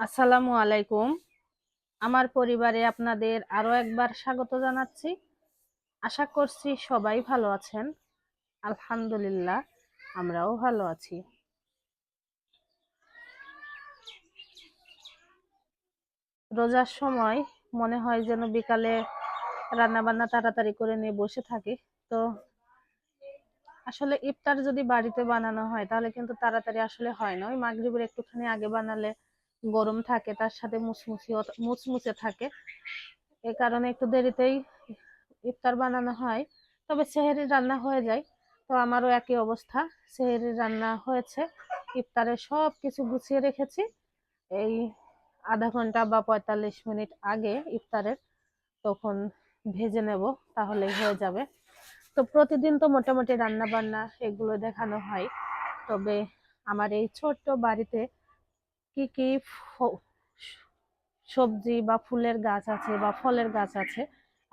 আসসালামু আলাইকুম। আমার পরিবারে আপনাদের আরও একবার স্বাগত জানাচ্ছি। আশা করছি সবাই ভালো আছেন। আলহামদুলিল্লাহ, আমরাও ভালো আছি। রোজার সময় মনে হয় যেন বিকালে রান্নাবান্না তাড়াতাড়ি করে নিয়ে বসে থাকি। তো আসলে ইফতার যদি বাড়িতে বানানো হয়, তাহলে কিন্তু তাড়াতাড়ি আসলে হয় না। ওই মাগরিবের একটুখানি আগে বানালে গরম থাকে, তার সাথে মুসমুসি মুচমুচে থাকে। এ কারণে একটু দেরিতেই ইফতার বানানো হয়। তবে সেহেরি রান্না হয়ে যায়। তো আমারও একই অবস্থা। সেহেরি রান্না হয়েছে। ইফতারে সব কিছু গুছিয়ে রেখেছি। এই আধা ঘণ্টা বা পঁয়তাল্লিশ মিনিট আগে ইফতারের তখন ভেজে নেব, তাহলেই হয়ে যাবে। তো প্রতিদিন তো মোটামুটি রান্না বান্না এগুলো দেখানো হয়। তবে আমার এই ছোট্ট বাড়িতে কি কি সবজি বা ফুলের গাছ আছে বা ফলের গাছ আছে,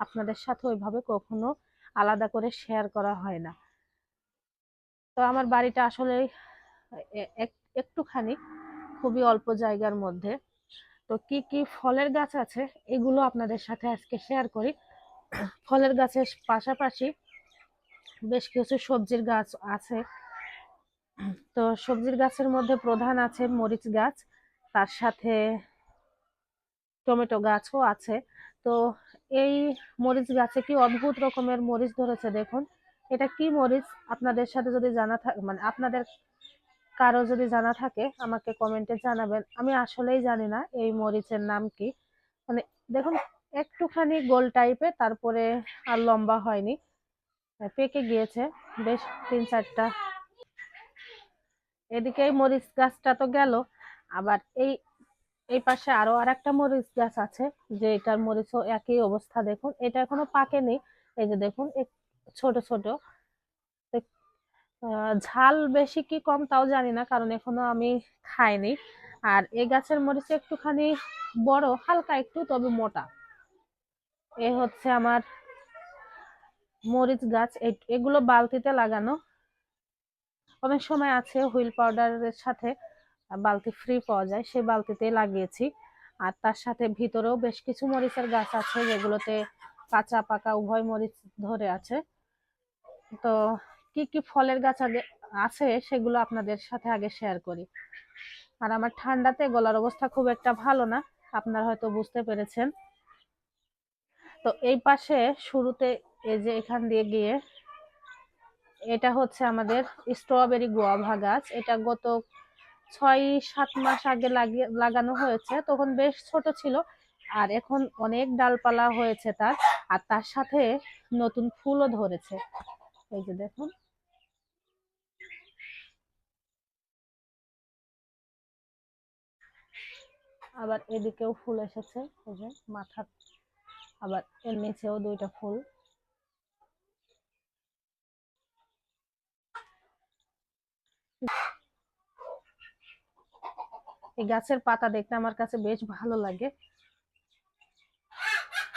আপনাদের সাথে ওইভাবে কখনো আলাদা করে শেয়ার করা হয় না। তো আমার বাড়িটা আসলে একটুখানি খুবই অল্প জায়গার মধ্যে। তো কি কি ফলের গাছ আছে এগুলো আপনাদের সাথে আজকে শেয়ার করি। ফলের গাছের পাশাপাশি বেশ কিছু সবজির গাছ আছে। তো সবজির গাছের মধ্যে প্রধান আছে মরিচ গাছ তার সাথে টমেটো গাছও আছে। তো এই মরিচ গাছে কি অদ্ভুত রকমের মরিচ ধরেছে দেখুন। এটা কি মরিচ? আপনাদের সাথে যদি জানা থাকে মানে আপনাদের কারও যদি জানা থাকে, আমাকে কমেন্টে জানাবেন। আমি আসলেই জানি না এই মরিচের নাম কি। মানে দেখুন, একটুখানি গোল টাইপের তারপরে আর লম্বা হয়নি। পেকে গিয়েছে বেশ তিন চারটা। এদিকে এই মরিচ গাছটা তো গেল। আবার এই এই পাশে আরও আর একটা মরিচ গাছ আছে, যে এটার মরিচও একই অবস্থা, দেখুন। এটা এখনও পাকেনি। এই যে দেখুন ছোট ছোট। ঝাল বেশি কি কম তাও জানি না, কারণ এখনও আমি খাইনি। আর এই গাছের মরিচ একটুখানি বড়, হালকা একটু, তবে মোটা। এ হচ্ছে আমার মরিচ গাছ। এগুলো বালতিতে লাগানো। অনেক সময় আছে হুইল পাউডারের সাথে। বালতি ফ্রি পাওয়া যায় সেই বালতিতে লাগিয়েছি। আর তার সাথে ভিতরেও বেশ কিছু মরিচের গাছ আছে, যেগুলোতে কাঁচা, পাকা, উভয় মরিচ ধরে আছে। তো কি কি ফলের গাছ আগে আছে, সেগুলো আপনাদের সাথে আগে শেয়ার করি। আর আমার ঠান্ডাতে গলার অবস্থা খুব একটা ভালো না, আপনারা হয়তো বুঝতে পেরেছেন। তো এই পাশে শুরুতে এই যে এখান দিয়ে গিয়ে, এটা হচ্ছে আমাদের স্ট্রবেরি গোয়াভা গাছ। এটা গত ছয়, সাত মাস আগে লাগিয়ে, লাগানো হয়েছে। তখন বেশ ছোট ছিল। আর এখন অনেক ডালপালা হয়েছে তার। আর তার সাথে নতুন ফুলও ধরেছে। এই যে দেখুন। আবার এদিকেও ফুল এসেছে। এই যে মাথার, আবার এর নিচেও দুইটা ফুল। এই গাছের পাতা দেখতে আমার কাছে বেশ ভালো লাগে।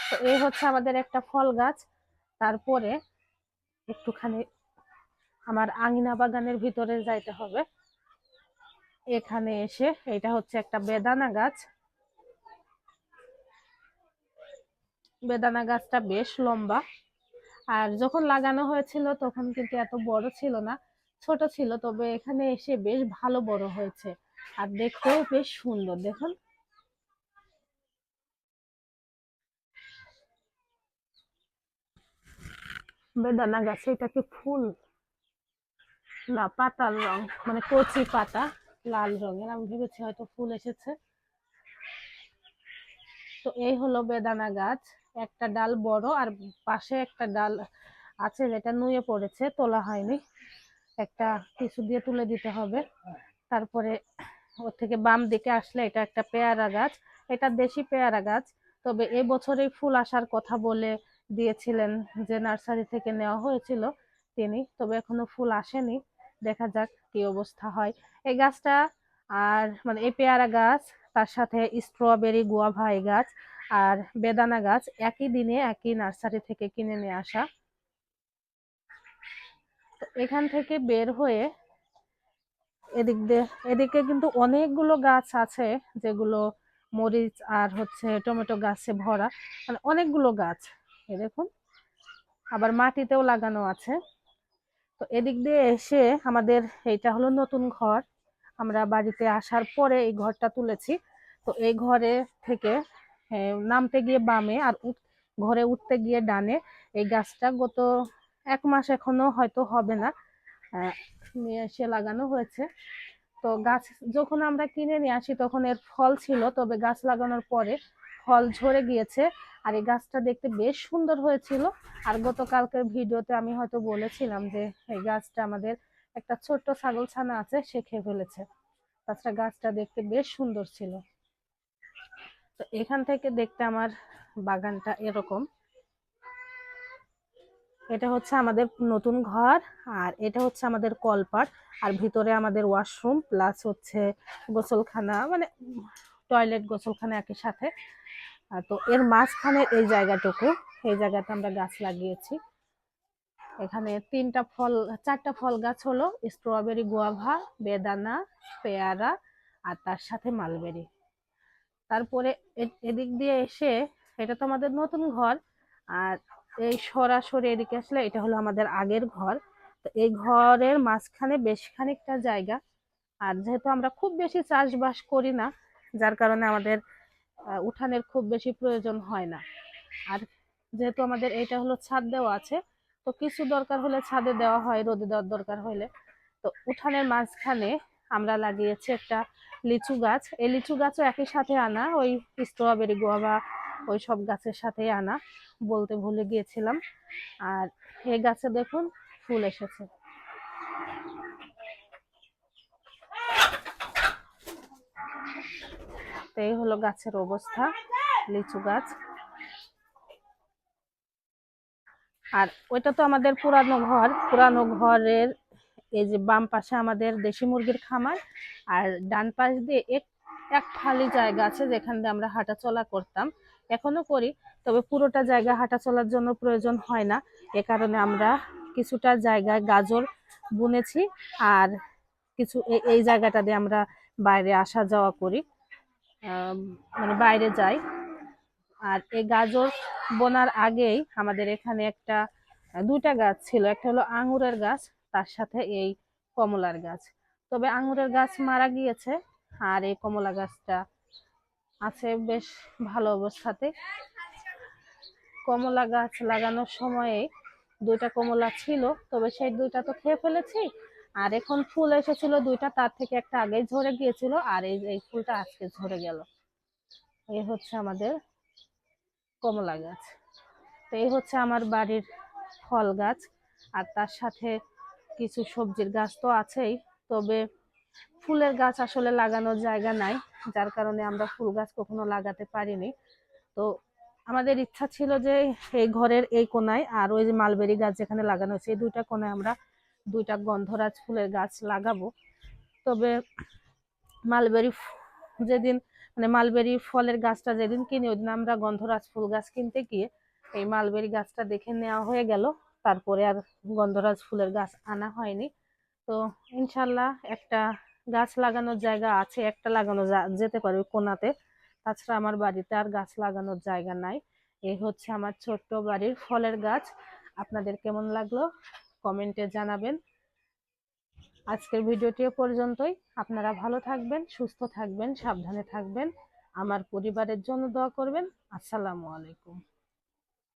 তো এই হচ্ছে আমাদের একটা ফল গাছ। তারপরে একটুখানি আমার আঙিনা বাগানের ভিতরে যাইতে হবে। এখানে এসে এটা হচ্ছে একটা বেদানা গাছ। বেদানা গাছটা বেশ লম্বা। আর যখন লাগানো হয়েছিল তখন কিন্তু এত বড় ছিল না, ছোট ছিল, তবে এখানে এসে বেশ ভালো বড় হয়েছে। আর দেখতেও বেশ সুন্দর, দেখুন। বেদানা গাছে এটা কি ফুল না, পাতার রং মানে কচি পাতা, লাল রঙের, আমি ভেবেছি হয়তো ফুল এসেছে। তো এই হলো বেদানা গাছ, একটা ডাল বড় আর পাশে একটা ডাল আছে যেটা নুয়ে পড়েছে, তোলা হয়নি। একটা কিছু দিয়ে তুলে দিতে হবে। তারপরে ওর থেকে বাম দিকে আসলে এটা একটা পেয়ারা গাছ, এটা দেশি পেয়ারা গাছ। তবে এবছরেই ফুল আসার কথা বলে দিয়েছিলেন যে নার্সারি থেকে নেওয়া হয়েছিল তিনি, তবে এখনও ফুল আসেনি। দেখা যাক কি অবস্থা হয়। এই গাছটা আর মানে এই পেয়ারা গাছ, তার সাথে স্ট্রবেরি, গুয়াভা এই গাছ আর বেদানা গাছ একই দিনে একই নার্সারি থেকে কিনে নিয়ে আসা। এখান থেকে বের হয়ে এদিক দিয়ে, এদিকে কিন্তু অনেকগুলো গাছ আছে যেগুলো মরিচ আর হচ্ছে টমেটো গাছে ভরা মানে অনেকগুলো গাছ। এ দেখুন, আবার মাটিতেও লাগানো আছে। তো এদিক দিয়ে এসে আমাদের এইটা হলো নতুন ঘর। আমরা বাড়িতে আসার পরে এই ঘরটা তুলেছি। তো এই ঘরে থেকে নামতে গিয়ে বামে আর ঘরে উঠতে গিয়ে ডানে এই গাছটা গত এক মাস এখনও হয়তো হবে না। নিয়ে এসে লাগানো হয়েছে। তো গাছ যখন আমরা কিনে নিয়ে আসি তখন এর ফল ছিল, তবে গাছ লাগানোর পরে ফল ঝরে গিয়েছে। আর এই গাছটা দেখতে বেশ সুন্দর হয়েছিল। আর গতকালকের ভিডিওতে আমি হয়তো বলেছিলাম যে এই গাছটা আমাদের একটা ছোট্ট ছাগল ছানা আছে, সে খেয়ে ফেলেছে। তাছাড়া গাছটা দেখতে বেশ সুন্দর ছিল। তো এখান থেকে দেখতে আমার বাগানটা এরকম। এটা হচ্ছে আমাদের নতুন ঘর, আর এটা হচ্ছে আমাদের কলপাট, আর ভিতরে আমাদের ওয়াশরুম প্লাস হচ্ছে গোসলখানা মানে টয়লেট গোসলখানা একই সাথে। তো এর মাঝখানে এই জায়গাটুকু, এই জায়গাতে আমরা গাছ লাগিয়েছি। এখানে তিনটা ফল, চারটা ফল গাছ হলো স্ট্রবেরি গোয়াভা বেদানা, পেয়ারা, আর তার সাথে মালবেরি তারপরে এদিক দিয়ে এসে, এটা তো আমাদের নতুন ঘর, আর এই সরাসরি এদিকে আসলে এটা হলো আমাদের আগের ঘর। তো এই ঘরের মাঝখানে বেশ খানিকটা জায়গা। আর যেহেতু আমরা খুব বেশি চাষবাস করি না, যার কারণে আমাদের উঠানের খুব বেশি প্রয়োজন হয় না। আর যেহেতু আমাদের এটা হলো ছাদ দেওয়া আছে, তো কিছু দরকার হলে ছাদে দেওয়া হয়, রোদে দেওয়ার দরকার হলে। তো উঠানের মাঝখানে আমরা লাগিয়েছি একটা লিচু গাছ। এই লিচু গাছও একই সাথে আনা, ওই স্ট্রবেরি, গোয়াভা ওই সব গাছের সাথে আনা, বলতে ভুলে গিয়েছিলাম। আর এই গাছে দেখুন ফুল এসেছে। এই হলো গাছের অবস্থা, লিচু গাছ। আর ওইটা তো আমাদের পুরানো ঘর, পুরানো ঘরের এই যে বাম পাশে আমাদের দেশি মুরগির খামার, আর ডান পাশ দিয়ে এক এক খালি জায়গা আছে যেখান দিয়ে আমরা হাঁটাচলা করতাম। এখনও করি, তবে পুরোটা জায়গা হাঁটা চলার জন্য প্রয়োজন হয় না। এ কারণে আমরা কিছুটা জায়গায় গাজর বুনেছি আর কিছু এই জায়গাটা দিয়ে আমরা বাইরে আসা যাওয়া করি। মানে বাইরে যাই। আর এই গাজর বোনার আগেই আমাদের এখানে একটা, দুইটা গাছ ছিল। একটা হলো আঙুরের গাছ, তার সাথে এই কমলার গাছ। তবে আঙুরের গাছ মারা গিয়েছে, আর এই কমলা গাছটা আছে বেশ ভালো অবস্থাতে। কমলা গাছ লাগানোর সময়ে দুইটা কমলা ছিল, তবে সেই দুইটা তো খেয়ে ফেলেছি। আর এখন ফুল এসেছিল দুইটা, তার থেকে একটা আগেই ঝরে গিয়েছিল, আর এই এই ফুলটা আজকে ঝরে গেল। এই হচ্ছে আমাদের কমলা গাছ। তো এই হচ্ছে আমার বাড়ির ফল গাছ, আর তার সাথে কিছু সবজির গাছ তো আছেই, তবে ফুলের গাছ আসলে লাগানোর জায়গা নাই। যার কারণে আমরা ফুল গাছ কখনো লাগাতে পারিনি। তো আমাদের ইচ্ছা ছিল যে এই ঘরের এই কোনায় আর ওই যে মালবেরি গাছ যেখানে লাগানো হয়েছে, এই দুইটা কোনায় আমরা দুইটা গন্ধরাজ ফুলের গাছ লাগাবো। তবে মালবেরি যেদিন মানে মালবেরি ফলের গাছটা যেদিন কিনি, ওই দিন আমরা গন্ধরাজ ফুল গাছ কিনতে গিয়ে এই মালবেরি গাছটা দেখে নেওয়া হয়ে গেল। তারপরে আর গন্ধরাজ ফুলের গাছ আনা হয়নি। তো ইনশাল্লাহ একটা গাছ লাগানোর জায়গা আছে, একটা লাগানো যেতে পারে কোনাতে। তাছাড়া আমার বাড়িতে আর গাছ লাগানোর জায়গা নাই। এই হচ্ছে আমার ছোট্ট বাড়ির ফলের গাছ। আপনাদের কেমন লাগল? কমেন্টে জানাবেন। আজকের ভিডিওটি পর্যন্তই। আপনারা ভালো থাকবেন, সুস্থ থাকবেন, সাবধানে থাকবেন। আমার পরিবারের জন্য দোয়া করবেন। আসসালামু আলাইকুম।